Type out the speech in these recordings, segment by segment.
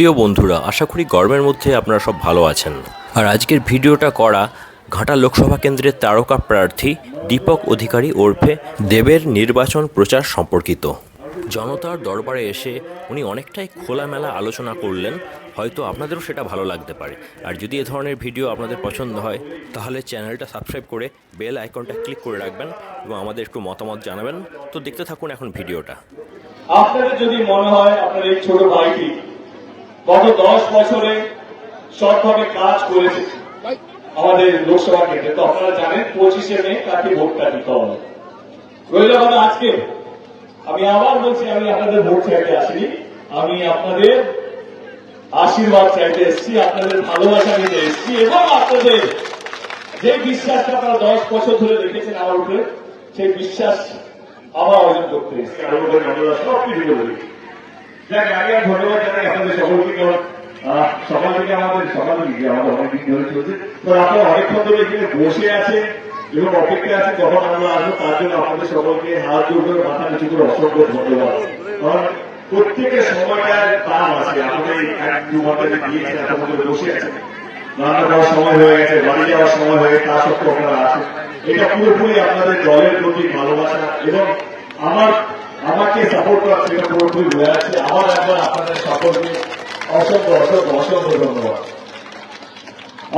প্রিয় বন্ধুরা, আশা করি গরমের মধ্যে আপনারা সব ভালো আছেন। আর আজকের ভিডিওটা করা ঘাটা লোকসভা কেন্দ্রের তারকা প্রার্থী, দীপক অধিকারী ওরফে দেবের নির্বাচন প্রচার সম্পর্কিত। জনতার দরবারে এসে উনি অনেকটাই খোলামেলা আলোচনা করলেন, হয়তো আপনাদেরও সেটা ভালো লাগতে পারে। আর যদি এ ধরনের ভিডিও আপনাদের পছন্দ হয়, তাহলে চ্যানেলটা সাবস্ক্রাইব করে বেল আইকনটা ক্লিক করে রাখবেন এবং আমাদের একটু মতামত জানাবেন। তো দেখতে থাকুন এখন ভিডিওটা। আপনাদের যদি মনে হয় আপনার এই ছোট ভাইটি গত দশ বছরে সৎভাবে কাজ করেছে আমাদের লোকসভা কেন্দ্রে। তো আপনারা জানেন, পঁচিশে মে তাকে ভোটটা দিতে হবে। রইল কথা আজকে। আমি আবার বলছি, আমি আপনাদের ভোট চাইতে আসিনি। আমি আপনাদের আশীর্বাদ চাইতে এসেছি, আপনাদের ভালোবাসা নিতে এসেছি এবং আপনাদের যে বিশ্বাসটা আপনারা দশ বছর ধরে রেখেছেন আমার উপরে, সেই বিশ্বাস আবার অর্জন করতে এসেছি। আমার উপরে ধন্যবাদ সব বলি বসে আছেন এবং অপেক্ষা আছে কখন আমরা আসব, তার জন্য আপনাদের সকলকে হাত জোর মাথা নিচু করে অসংখ্য ধন্যবাদ। কারণ প্রত্যেকের সময়টার দাম আছে, আমাদের বসে করার সময় হয়ে গেছে, বাড়ি যাওয়ার সময় হয়ে গেছে, তা সত্ত্বেও আপনারা আছেন। এটা পুরোপুরি আপনাদের দলের প্রতি ভালোবাসা এবং আমার আমাকে সাপোর্ট করা সেটা পুরোপুরি হয়ে আছে। আবার একবার আপনাদের সকলকে অসংখ্য অসংখ্য অসংখ্য ধন্যবাদ।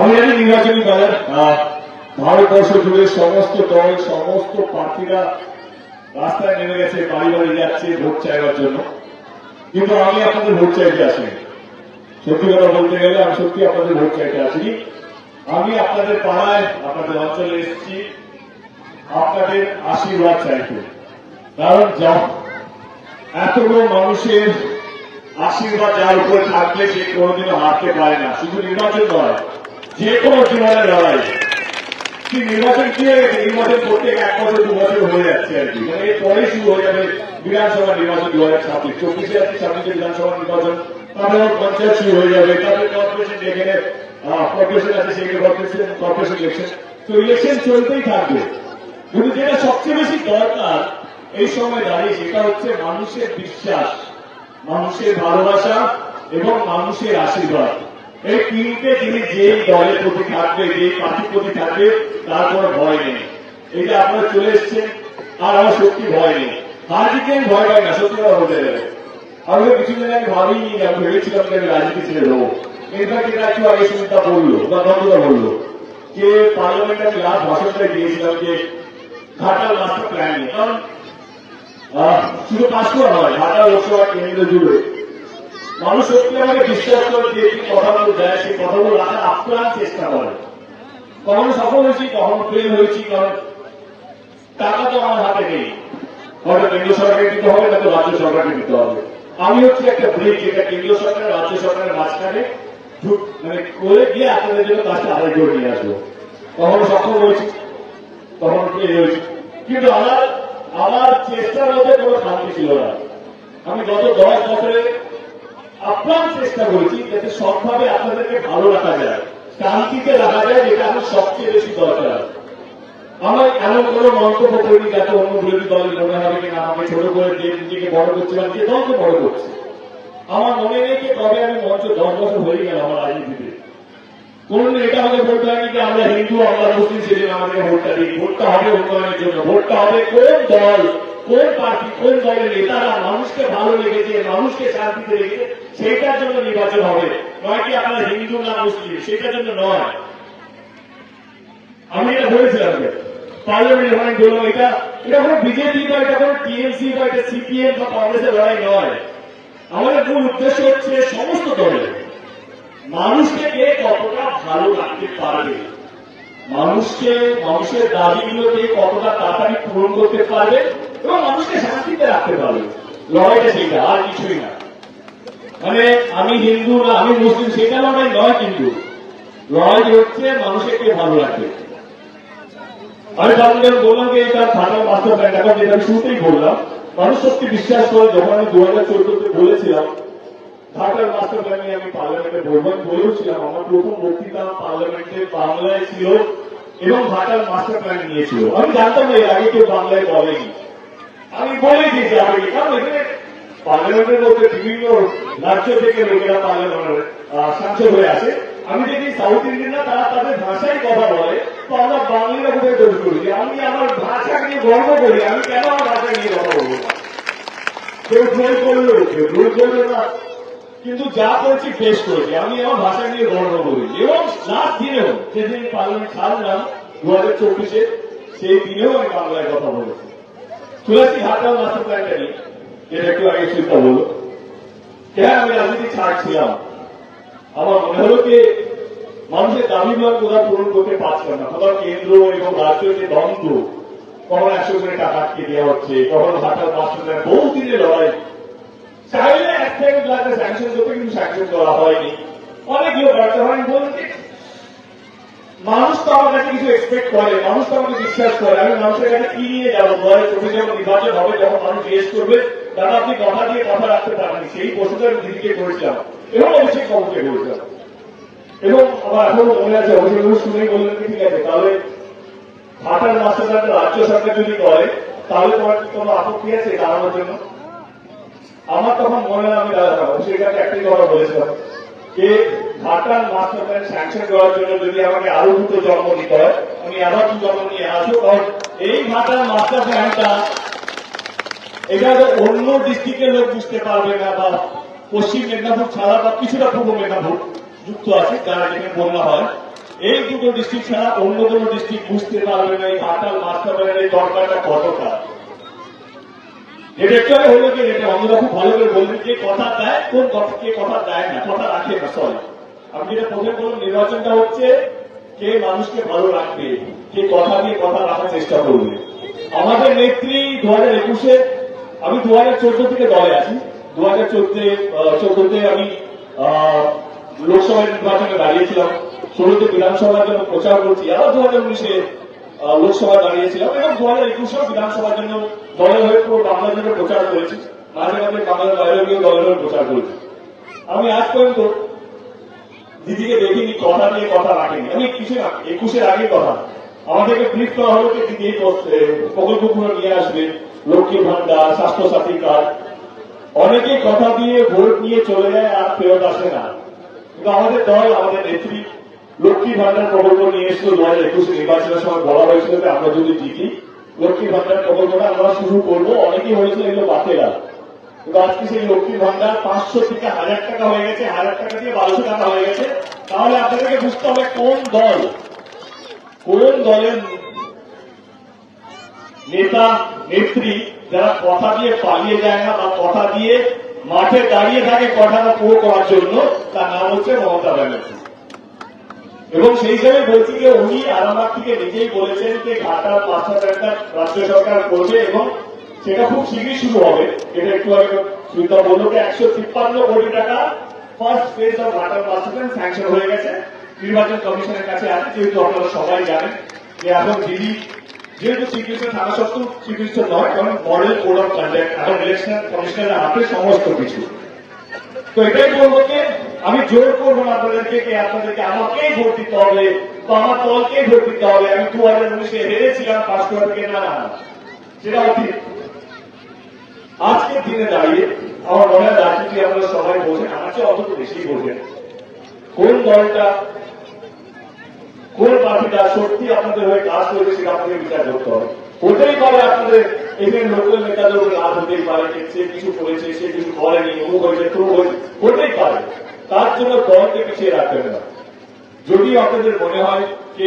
আমি জানি নির্বাচনী বাজার ভারতবর্ষ জুড়ে সমস্ত দল, সমস্ত প্রার্থীরা রাস্তায় নেমে গেছে, বাড়ি বাড়ি যাচ্ছে ভোট চাইবার জন্য। কিন্তু আমি আপনাদের ভোট চাইতে আসিনি। সত্যি কথা বলতে গেলে আমি সত্যি আপনাদের ভোট চাইতে আসিনি। আমি আপনাদের পাড়ায়, আপনাদের অঞ্চলে এসেছি। আপনাদের আশীর্বাদ চাইতে। কারণ যা- এতগুলো মানুষের আশীর্বাদ যার উপরে থাকলে সে কোনোদিনও হারতে পারে না। শুধু নির্বাচন নয় যে কোনো জীবনের লড়াই। কি নির্বাচন কি হয়ে নির্বাচন করতে এক বছর, দু বছর হয়ে যাচ্ছে আর কি। মানে এরপরে শুরু হয়ে যাবে বিধানসভা নির্বাচন দু হাজার ছাব্বিশ। চব্বিশে আছে ছাব্বিশে বিধানসভা নির্বাচন, তারপরে পঞ্চায়েত শুরু হয়ে যাবে। তারপরে কর্পোরেশন যেখানে কর্পোরেশন আছে, সেখানে কর্পোরেশন কর্পোরেশন ইলেকশন তো ইলেকশন চলতেই থাকবে। কিন্তু যেটা সবচেয়ে বেশি দরকার এই সময় দাঁড়িয়ে সেটা হচ্ছে মানুষের বিশ্বাস, মানুষের ভালোবাসা এবং মানুষের আশীর্বাদ। এই তিনটে জিনিস যে দলের প্রতি থাকবে যে পার্টির প্রতি থাকবে তার কোনো ভয় নেই। যে আপনারা চলে এসছেন, আর আমার সত্যি ভয় নেই। হার জিতে আমি ভয় পাই না, সত্যি কথা বলতে গেলে। আমি কিছুদিন আগে ভাবিনি, আমি ভেবেছিলাম যে আমি রাজনীতি ছেড়ে দেবো। ইনফ্যাক্ট এটা একটু আগে সুমিতা বলল, বা নন্দদা বলল, যে পার্লামেন্টে আমি লাস্ট ভাষণটা দিয়েছিলাম যে ঘাটাল মাস্টার প্ল্যান নিয়ে। কারণ আহ, শুধু পাঁচটা নয় ঢাকা লোকসভা কেন্দ্র জুড়ে। মানুষ সত্যি আমাকে বিশ্বাস করে যে যে কথাগুলো দেয় সেই কথাগুলো রাখার আপ্রাণ চেষ্টা করে। কখনো সফল হয়েছি কখনো ফেল হয়েছি কারণ টাকা তো আমার হাতে নেই। হয়তো কেন্দ্র সরকারকে দিতে হবে না রাজ্য সরকারকে দিতে হবে। আমি হচ্ছে একটা ব্রিজ যেটা কেন্দ্রীয় সরকার রাজ্য সরকারের মাঝখানে মানে করে গিয়ে আপনাদের জন্য কাজটা আদায় করে নিয়ে আসব। কখনো সফল হয়েছি তখন ফেল হয়েছি। কিন্তু আমার আমার চেষ্টার মধ্যে কোনো শান্তি ছিল না। আমি গত দশ বছরে আপ্রাণ চেষ্টা করেছি যাতে সবভাবে আপনাদেরকে ভালো রাখা যায়, শান্তিতে রাখা যায়, যেটা আমার সবচেয়ে বেশি দরকার। আমার এমন কোনো মন্তব্য করিনি যাতে অন্য বিরোধী দলের মনে হবে কিনা আমাকে ছোট করে যে নিজেকে বড় করছিলাম যে দলকে বড় করছে। আমার মনে নেই যে কবে আমি মঞ্চ দশ বছর হয়ে গেল আমার রাজনীতিতে। কোনদিন এটা আমাকে আমরা হিন্দু, আমরা মুসলিম সেজন্য আমাদের ভোটটা ভোটটা হবে উন্নয়নের জন্য। ভোটটা হবে কোন দল, কোন পার্টি, কোন দলের নেতারা মানুষকে ভালো লেগেছে, মানুষকে শান্তিতে সেইটার জন্য নির্বাচন হবে। নয় কি আপনারা হিন্দু না মুসলিম সেটার জন্য নয়। আমি এটা বলেছিলাম অনেক এটা এটা কোনো বিজেপি বা এটা কোনো টিএমসি বা এটা সিপিএম বা কংগ্রেসের লড়াই নয়। আমাদের মূল উদ্দেশ্য হচ্ছে সমস্ত দলের মানুষকে কে কতটা ভালো রাখতে পারবে? মানুষকে, মানুষের দাবিগুলোকে কতটা তাড়াতাড়ি পূরণ করতে পারবে? এবং মানুষকে শান্তিতে রাখতে পারবে। লড়াইটা সেইটা, আর কিছুই না। মানে আমি হিন্দু না আমি মুসলিম সেটা লড়াই নয় কিন্তু। লড়াই হচ্ছে মানুষকে কে ভালো রাখবে আমি তাদের বললাম যে এটা থানার মাস্টার প্ল্যান এখন যেটা শুরুতেই বললাম। মানুষ সত্যি বিশ্বাস করে, যখন আমি দু হাজার চোদ্দতে বলেছিলাম ঢাকার মাস্টার প্ল্যানে আমি পার্লামেন্টে আমি বলেওছিলাম আমার প্রথম বক্তৃতা পার্লামেন্টে বাংলায় ছিল এবং ঢাকার মাস্টার প্ল্যান নিয়েছিল। আমি জানতাম না এর আগে কেউ বাংলায় বলেনি। আমি বলে দিয়েছি আগে কারণ এখানে পার্লামেন্টের মধ্যে বিভিন্ন রাজ্য থেকে লোকেরা পার্লামেন্টের সাংসদ হয়ে আসে। আমি দেখি সাউথ ইন্ডিয়ানরা তারা তাদের ভাষায় কথা বলে। তো আমরা বাঙালিরা কোথায় দোষ করি আমি আমার ভাষা নিয়ে গর্ব করি। আমি কেন আমার ভাষা নিয়ে কথা বলব? কেউ ট্রোল করল, কেউ ট্রোল করল না। কিন্তু যা করেছি বেশ করেছি। আমি আমার ভাষা নিয়ে গর্ব করি। এবং লাস্ট দিনেও, যেদিন পার্লামেন্ট ছাড়লাম দু হাজার চব্বিশে, সেই দিনেও আমি বাংলায় কথা বলেছি। তুলসী হাটাও মাস্টার প্ল্যানটা নিয়ে যেটা একটু আগে চিন্তা বলল। কেন আমি রাজনীতি ছাড়ছিলাম আমার মনে হলো যে মানুষের দাবি দেওয়ার কোথাও পূরণ করতে পারছিলাম না। কোথাও কেন্দ্র এবং রাজ্যের যে দ্বন্দ্ব, কখন একশো করে টাকা আটকে দেওয়া হচ্ছে, কখন হাটার মাস্টার প্ল্যান এক স্যাংশন করতে কিন্তু স্যাংশন করা হয়নি। অনেক লোক ব্যর্থ হয়নি বলুন মানুষ তো আমার কাছে কিছু এক্সপেক্ট করে, মানুষ তো আমাকে বিশ্বাস করে। আমি মানুষের কাছে কি নিয়ে যাব? হাজার চব্বিশে যখন নির্বাচন হবে, যখন মানুষ জিজ্ঞেস করবে, দাদা, আপনি কথা দিয়ে কথা রাখতে পারেননি। সেই প্রশ্নটা আমি দিদিকে করেছিলাম এবং অভিষেক বাবুকে করেছিলাম। এবং আমার এখনও মনে আছে, অভিষেক বাবু শুনেই বললেন ঠিক আছে, তাহলে ভাটার মাস্টার রাজ্য সরকার যদি করে, তাহলে তোমার কোনো আপত্তি আছে দাঁড়ানোর জন্য? আমার তখন মনে হয় আমি দাদা অভিষেক কাছে একটাই কথা বলেছিলাম যে ঘাটার মাস্টার প্ল্যান স্যাংশন করার জন্য যদি আমাকে আরও দুটো জন্ম নিতে হয়, আমি আবার দু জন্ম নিয়ে আসব। কারণ এই ঘাটার মাস্টার প্ল্যানটা এটা অন্য ডিস্ট্রিক্টের লোক বুঝতে পারবে না বা পশ্চিম মেদিনীপুর ছাড়া বা কিছুটা পূর্ব মেদিনীপুর যুক্ত আছে, যারা যেখানে বন্যা হয়। এই দুটো ডিস্ট্রিক্ট ছাড়া অন্য কোনো ডিস্ট্রিক্ট বুঝতে পারবে না এই ঘাটাল মাস্টার প্ল্যানের দরকারটা কতটা। হলো কি? এটা অন্যরা খুব ভালো করে যে কথা দেয়, কোন কথা কে কথা দেয় না, কথা রাখে না সরি প্রথমে নির্বাচনটা হচ্ছে কে মানুষকে ভালো রাখবে, কে কথা দিয়ে কথা রাখার চেষ্টা করবে। আমাদের নেত্রী দু হাজার একুশে, আমি দু হাজার চোদ্দ থেকে দলে আছি। দু হাজার চোদ্দে চোদ্দতে আমি লোকসভা নির্বাচনে দাঁড়িয়েছিলাম। ষোলোতে বিধানসভার জন্য প্রচার করছি। আবার দু হাজার উনিশে লোকসভা দাঁড়িয়েছিলাম। এবং দু হাজার একুশেও বিধানসভার জন্য দলের হয়ে পুরো বাংলার জন্য প্রচার করেছি। মাঝে মাঝে বাংলার বাইরে গিয়ে দলের হয়ে প্রচার করেছি। আমি আজ পর্যন্ত দিদিকে দেখিনি, কথা দিয়ে কথা রাখেনি। আমি কিছু না, একুশের আগে কথা। আমাদেরকে ব্রিফ করা হলো যে দিদি এই প্রকল্পগুলো নিয়ে আসবে। লক্ষ্মী ভান্ডার স্বাস্থ্য সাথী কার্ড। অনেকে কথা দিয়ে ভোট নিয়ে চলে যায় আর ফেরত আসে না। কিন্তু আমাদের দল, আমাদের নেত্রী লক্ষ্মী ভান্ডার প্রকল্প নিয়ে এসেছিল দু হাজার একুশে নির্বাচনের সময় বলা হয়েছিল যে আমরা যদি জিতি লক্ষ্মী ভান্ডার প্রকল্পটা আমরা শুরু করব। অনেকেই হয়েছিল এগুলো বাতেরা কিন্তু আজকে সেই লক্ষ্মী ভান্ডার পাঁচশো থেকে হাজার টাকা হয়ে গেছে, হাজার টাকা দিয়ে বারোশো টাকা হয়ে গেছে। তাহলে আপনাদেরকে বুঝতে হবে কোন দল, কোন দলের নেতা, নেত্রী যারা কথা দিয়ে পালিয়ে যায় না বা কথা দিয়ে মাঠে দাঁড়িয়ে থাকে কথাটা পুরো করার জন্য, তার নাম হচ্ছে মমতা ব্যানার্জি। এবং সেই হিসাবে বলছি যে উনি আরামবাগ থেকে নিজেই বলেছেন যে ঘাটার মাস্টার প্ল্যানটা রাজ্য সরকার করবে এবং সেটা খুব শীঘ্রই শুরু হবে। এটা একটু আগে সুবিধা বলল যে একশো তিপ্পান্ন কোটি টাকা ফার্স্ট ফেজ অফ ঘাটার প্ল্যান স্যাংশন হয়ে গেছে। নির্বাচন কমিশনের কাছে আছে, যেহেতু আপনারা সবাই জানেন যে এখন দিদি যেহেতু শ্রীকৃষ্ণ থাকা সত্ত্বেও শ্রীকৃষ্ণ নয়, কারণ মডেল কোড অফ কন্ডাক্ট এখন ইলেকশন কমিশনের হাতে সমস্ত কিছু। তো এটাই বলব যে আমি জোর করব না আপনাদেরকে যে আপনাদেরকে আমাকেই ভোট দিতে হবে, বা আমার দলকেই ভোট দিতে হবে। আমি দু হাজার উনিশে হেরেছিলাম করা থেকে না। সেটা অতীত। আজকের দিনে দাঁড়িয়ে আমার মনে হয় রাজনীতি আপনারা সবাই বোঝেন, আমার চেয়ে অত বেশি বোঝেন। কোন দলটা, কোন পার্টিটা সত্যি আপনাদের হয়ে কাজ করবে সেটা আপনাদের বিচার করতে হবে। হতেই পারে আপনাদের এখানে লোকাল নেতাদের রাত হতেই পারে সে কিছু করেছে, সে কিছু করেনি ও হয়েছে তো হয়েছে, হতেই পারে। তার জন্য দলকে পিছিয়ে রাখবেন না। যদি আপনাদের মনে হয় যে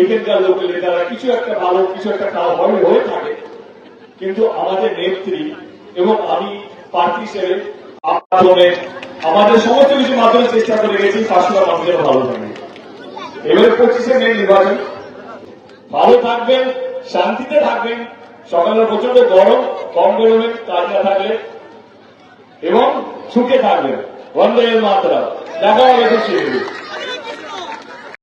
এখানকার লোকাল নেতারা কিছু একটা ভালো, কিছু একটা কাজ হবে হয়ে থাকে। কিন্তু আমাদের নেত্রী এবং আমি প্রার্থী হিসেবে মাধ্যমে আমাদের সমস্ত কিছু মাধ্যমে চেষ্টা করে গেছি পাঁচশোটা মানুষের ভালো থাকে এবারে পঁচিশে মে নির্বাচন। ভালো থাকবেন, শান্তিতে থাকবেন, সকালে প্রচণ্ড গরম, কম বেরোবেন কাজ না থাকলে এবং সুখে থাকবেন। বন্ধে মাত্রা দেখা হবে খুব শীঘ্রই